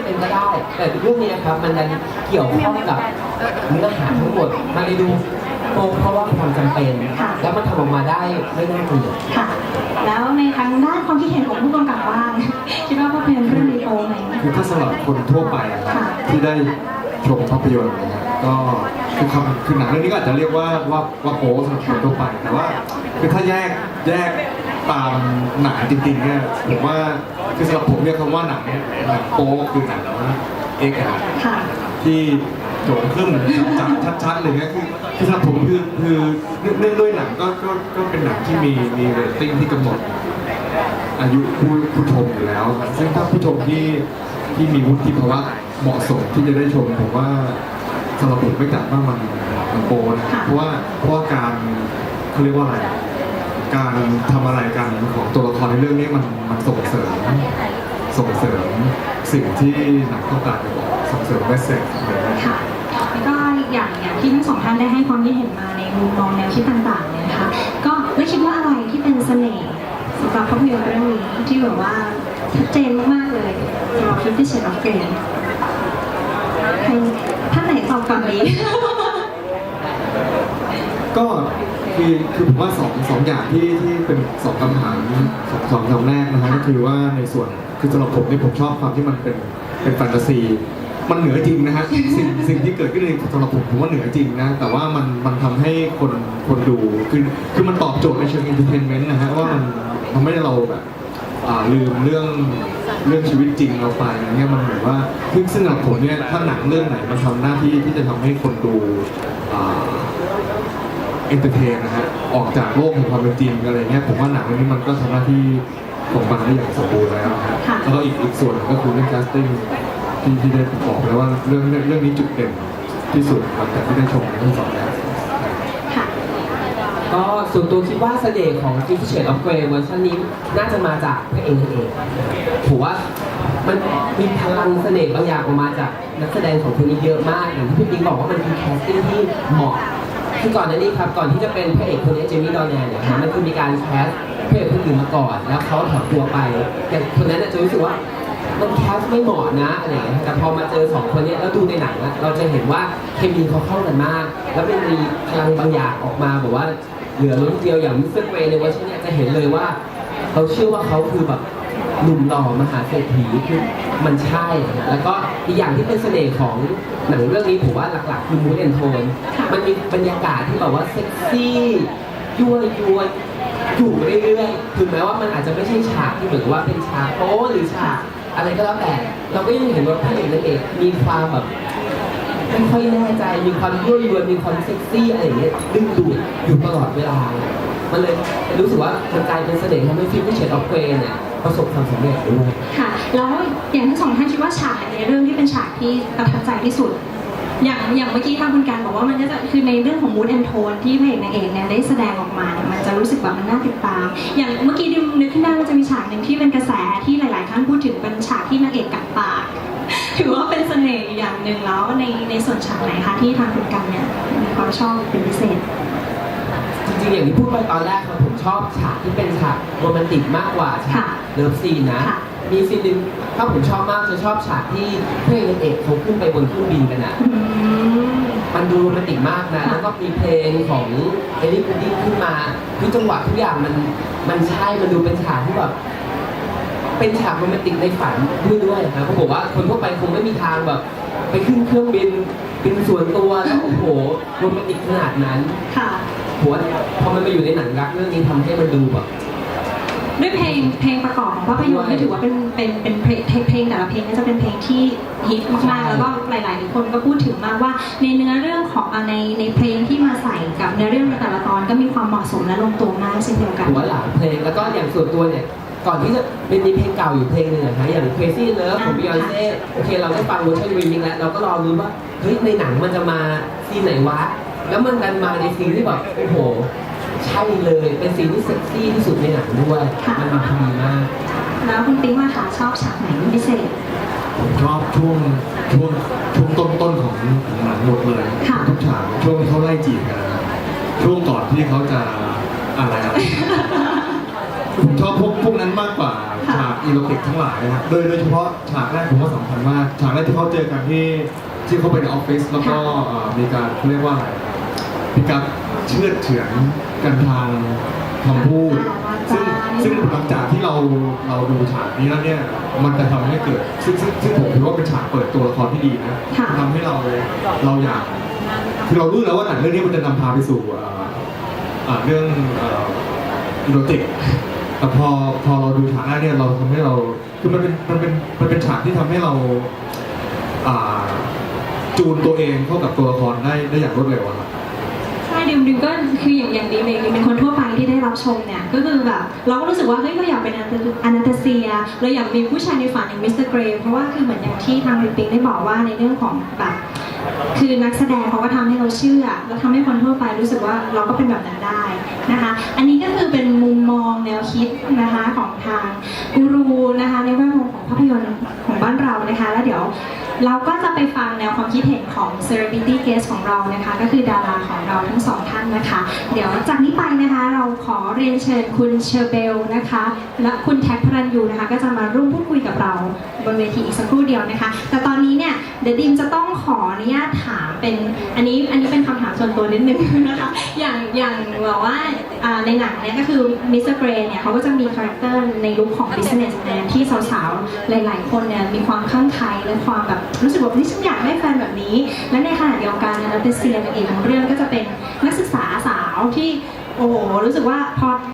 จะเป็นก็ได้ แต่เรื่องนี้ครับมันดันเกี่ยวข้องกับเนื้อหาทั้งหมดมันเลยดูโป๊เพราะว่าความจำเป็น แล้วมันทำออกมาได้ไม่น่าเกลียดค่ะ แล้วในทางด้านความคิดเห็นของผู้กำกับบ้างคิดว่าภาพยนตร์เรื่องนี้โตไหมคือถ้าสำหรับคนทั่วไปอะครับค่ะที่ได้ชมภาพยนตร์นะครับก็คือคำคือหนังเรื่องนี้ก็อาจจะเรียกว่าว่าว่าโป๊สำหรับคนทั่วไปแต่ว่าคือถ้าแยกแยก ตามหนังจริงๆเนี่ยผมว่าคือสำหรับผมเรียกคำว่าหนังเนี่ยหนังโป๊คือหนังเอกอาร์ค่ะ ที่โจงขึ้นจับชัดๆเลยเนี่ยคือคือสำหรับผมคือคือเนื่องเนื่องด้วยหนังก็ก็ก็เป็นหนังที่มีมีเรตติ้งที่กำหนด อายุผู้ผู้ชมอยู่แล้วครับซึ่งถ้าผู้ชมที่ที่มีวุฒิภาวะเหมาะสมที่จะได้ชมผมว่าสำหรับผมไม่จัดว่ามันมันโปนะค่ะเพราะว่าเพราะว่าการเขาเรียกว่าอะไร การทำอะไรกันของตัวละครในเรื่องนี้มันมันส่งเสริมส่งเสริมสิ่งที่หนังต้องการจะบอกส่งเสริมเมสเซจอะไรอย่างเงี้ยค่ะแล้วก็อย่างอย่างที่ทั้งสองท่านได้ให้ความคิดเห็นมาในมุมมองแนวคิดต่างๆเนี่ยนะคะก็ไม่คิดว่าอะไรที่เป็นเสน่ห์สำหรับภาพยนตร์เรื่องนี้ที่แบบว่าชัดเจนมากๆเลยสำหรับ Fifty Shades of Grey ใครท่านไหนตอบก่อนดีก็ คือคือผมว่าสองสองอย่างที่ที่เป็นสองคำถามสองสองคำแรกนะฮะก็คือว่าในส่วนคือสำหรับผมเนี่ยผมชอบความที่มันเป็นเป็นแฟนตาซีมันเหนือจริงนะฮะสิ่งสิ่งที่เกิดขึ้นในสำหรับผมผมว่าเหนือจริงนะ แต่ว่ามันมันทำให้คนคนดูคือคือมันตอบโจทย์ในเชิงอินเตอร์เทนเมนต์นะฮะว่ามันมันไม่ได้เราแบบอ่าลืมเรื่องเรื่องชีวิตจริงเราไปอย่างเงี้ยมันเหมือนว่าซึ่งซึ่งสำหรับผมเนี่ยถ้าหนังเรื่องไหนมันทำหน้าที่ที่จะทำให้คนดูอ่า เอนเตอร์เทนนะฮะออกจากโลกของความเป็นจริงอะไรเงี้ยผมว่าหนังเรื่องนี้มันก็ทำหน้าที่ของมันได้อย่างสมบูรณ์แล้วนะฮะค่ะ แล้วก็อีกอีกส่วนหนึ่งก็คือเรื่อง casting ที่ที่ได้บอกแล้วว่าเรื่องเรื่องเรื่องนี้จุดเด่นที่สุดหลังจากที่ได้ชมทั้งสองแล้ว ค่ะ ก็ส่วนตัวคิดว่าเสน่ห์ของ Fifty Shades of Grey เวอร์ชันนี้น่าจะมาจากพระเอกนางเองผมว่ามันมีพลังเสน่ห์บางอย่างออกมาจากนักแสดงของคนนี้เยอะมากอย่างที่พี่ปิ๊งบอกว่ามันคือแคสติ้งที่เหมาะ คือก่อนหน้านี้ครับก่อนที่จะเป็นพระเอกคนนี้เจมี่ดอนแนนเนี่ยมันคือมีการแคสพระเอกคนอื่นมาก่อน แล้วเขาถอดตัวไปอย่างคนนั้นน่ะจะรู้สึกว่ามันแคสไม่เหมาะนะอะไรอย่างเงี้ยแต่พอมาเจอสองคนเนี้ยแล้วดูในหนังอะเราจะเห็นว่าเคมีเขาเข้ากันมาก แล้วเป็นมีพลังบางอย่างออกมาแบบว่าเหลือล้นเดียวอย่างมิสเตอร์เกรย์ในเวอร์ชันเนี้ยจะเห็นเลยว่า เราเชื่อว่าเขาคือแบบ หนุ่มหล่อมหาเศรษฐีคือมันใช่นะแล้วก็อีกอย่างที่เป็นเสน่ห์ของหนังเรื่องนี้ผมว่าหลักๆ คือมูดแอนโทน มันมีบรรยากาศที่แบบว่าเซ็กซี่ยั่วยวนอยู่เรื่อยๆถึงแม้ว่ามันอาจจะไม่ใช่ฉากที่เหมือนว่าเป็นฉากโป๊หรือฉากอะไรก็แล้วแต่ เราก็ยังเห็นว่าพระเอกนางเอกมีความแบบไม่ค่อยแน่ใจมีความยั่วยวนมีความเซ็กซี่อะไรอย่างเงี้ยดึงดูดอยู่ตลอดเวลา มันเลยรู้สึกว่ามันกลายเป็นเสน่ห์ทำให้ฟิล์มที่เฉดออฟเกรเนี่ยประสบความสำเร็จด้วย ค่ะ แล้วอย่างทั้งสองท่านคิดว่าฉากในเรื่องที่เป็นฉากที่ประทับใจที่สุด อย่างอย่างเมื่อกี้ทางคุณการบอกว่ามันก็จะคือในเรื่องของมูดแอนโทนที่พระเอกนางเอกเนี่ยได้แสดงออกมาเนี่ยมันจะรู้สึกแบบมันน่าติดตาม อย่างเมื่อกี้ดิมนึกขึ้นได้ว่าจะมีฉากหนึ่งที่เป็นกระแสที่หลาย ๆ ท่านพูดถึงเป็นฉากที่นางเอกกัดปากถือว่าเป็นเสน่ห์อย่างหนึ่งแล้วในในส่วนฉากไหนคะที่ทางคุณการเนี่ยมีความชอบเป็นพิเศษ ริงๆอย่างที่พูดไปตอนแรกครับผมชอบฉากที่เป็นฉากโรแมนติกมากกว่าฉากค่ะเลิฟซีนนะ ค่ะ มีซีนหนึ่งถ้าผมชอบมากจะชอบฉากที่พระเอกนางเอกเขาขึ้นไปบนเครื่องบินกันอะ อืม มันดูโรแมนติกมากนะค่ะแล้วก็มีเพลงของเอลิคูดิ้งขึ้นมาคือจังหวะทุกอย่างมันมันใช่ มันดูเป็นฉากที่แบบเป็นฉากโรแมนติกในฝันด้วยด้วยนะเขาบอกว่าคนทั่วไปคงไม่มีทางแบบ ไปขึ้นเครื่องบินบินส่วนตัวแล้วโอ้โหโรแมนติกขนาดนั้น ค่ะ ผมว่าพอมันมาอยู่ในหนังรักเรื่องนี้ทำให้มันดูแบบ ด้วยเพลงเพลงประกอบของภาพยนตร์ที่ถือว่าเป็นเป็นเป็นเพลงเพลงเพลงแต่ละเพลงก็จะเป็นเพลงที่ฮิตมากๆ แล้วก็หลายๆคนก็พูดถึงมากว่า ในเนื้อเรื่องของอะในในเพลงที่มาใส่กับเนื้อเรื่องในแต่ละตอนก็มีความเหมาะสมและลงตัวมากเช่นเดียวกันผมว่าหลายเพลงแล้วก็อย่างส่วนตัวเนี่ย ก่อนที่จะเป็นมีเพลงเก่าอยู่เพลงหนึ่งอะนะอย่าง Crazy Love ของ Beyonce โอเคเราได้ฟังเวอร์ชันรีมิกซ์แล้วเราก็รอรู้นว่าเฮ้ยในหนังมันจะมาซีนไหนวะ แล้วมันดันมาในซีนที่แบบโอ้โห ใช่เลย เป็นซีนที่เซ็กซี่ที่สุดในหนังด้วย ค่ะ มันมาพอดีมาก แล้วคุณปิ๊งว่าคะชอบฉากไหนเป็นพิเศษ ผมชอบช่วงช่วงช่วงต้นต้นๆของของหนังหมดเลยค่ะ ทุกฉากช่วงที่เขาไล่จีบกันนะครับช่วงก่อนที่เขาจะอะไรอะคผมชอบพวกพวกนั้นมากกว่าค่ะ ฉากอีโรติกทั้งหลายนะครับโดยโดยเฉพาะฉากแรกผมว่าสำคัญมากฉากแรกที่เขาเจอกันที่ที่เขาไปในออฟฟิศแล้วก็เอ่อมีการเขาเรียกว่าอะไร มีการเชื่อดเฉือนกันทางคำพูด ซึ่งซึ่งหลังจากที่เราเราดูฉากนี้แล้วเนี่ย มันจะทำให้เกิด ซึ่งซึ่งซึ่งผมถือว่าเป็นฉากเปิดตัวละครที่ดีนะค่ะ ทำให้เราเราอยากคือเรารู้แล้วว่าหนังเรื่องนี้มันจะนำพาไปสู่เอ่ออ่าเรื่องเอ่ออีโรติกแต่พอพอเราดูฉากแรกเนี่ยเราทำให้เราคือมันเป็นมันเป็นมันเป็นฉากที่ทำให้เราอ่าจูนตัวเองเข้ากับตัวละครได้ได้อย่างรวดเร็วอะครับใช่ ดิมดิมก็คืออย่างอย่างดีมเองดิมเป็นคนทั่วไปที่ได้รับชมเนี่ยก็คือแบบเราก็รู้สึกว่าเฮ้ยเราอยากเป็นอนาตาเซียเราอยากมีผู้ชายในฝันอย่างมิสเตอร์เกรย์เพราะว่าคือเหมือนอย่างที่ทางดิมปิงได้บอกว่าในเรื่องของแบบคือนักแสดงเขาก็ทำให้เราเชื่อ แล้วทำให้คนทั่วไปรู้สึกว่าเราก็เป็นแบบนั้นได้นะคะ อันนี้ก็คือเป็นมุมมองแนวคิดนะคะของทางกูรูนะคะในแวดวงของภาพยนตร์ของบ้านเรานะคะ แล้วเดี๋ยว เราก็จะไปฟังแนวความคิดเห็นของ Celebrity Guest ของเรานะคะ ก็คือดาราของเราทั้งสองท่านนะคะ เดี๋ยวจากนี้ไปนะคะเราขอเรียนเชิญคุณเชอร์เบลนะคะ และคุณแท็กพรัญยูนะคะ ก็จะมาร่วมพูดคุยกับเราบนเวทีอีกสักครู่เดียวนะคะ แต่ตอนนี้เนี่ยเดี๋ยวดิมจะต้องขออนุญาตถามเป็นอันนี้อันนี้เป็นคำถามส่วนตัวนิดนึงนะคะอย่างอย่างแบบว่าในหนังเนี่ยก็คือมิสเตอร์เกรเนี่ยเขาก็จะมีคาแรคเตอร์ในลุคของ businessman ที่สาวๆ หลาย ๆ คนเนี่ยมีความข้างใครและความแบบรู้สึกว่านี่ฉันอยากได้แฟนแบบนี้ และในขณะเดียวกันนะเป็นเซียนางเอกของเรื่องก็จะเป็นนักศึกษาสาวที่โอ้โหรู้สึกว่าพอ